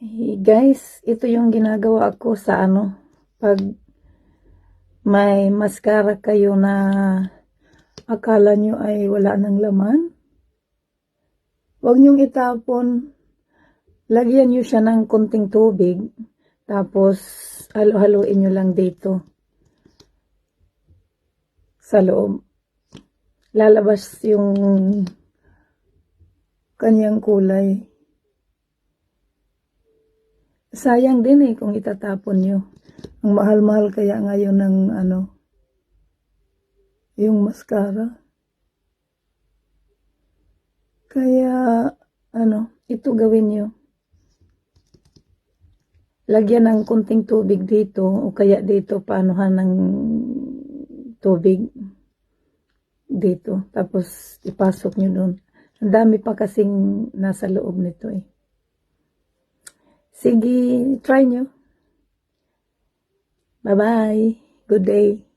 Hey guys, ito yung ginagawa ko sa ano, pag may mascara kayo na akala nyo ay wala ng laman. Huwag nyong itapon. Lagyan nyo siya ng konting tubig. Tapos, halo-haloin nyo lang dito. Sa loob. Lalabas yung kanyang kulay. Sayang din eh kung itatapon nyo. Ang mahal-mahal kaya ngayon ng ano, yung mascara. Kaya, ano, ito gawin nyo. Lagyan ng kunting tubig dito o kaya dito paanuhan ng tubig dito. Tapos ipasok nyo doon. Ang dami pa kasing nasa loob nito eh. Sige, try nyo. Bye-bye. Good day.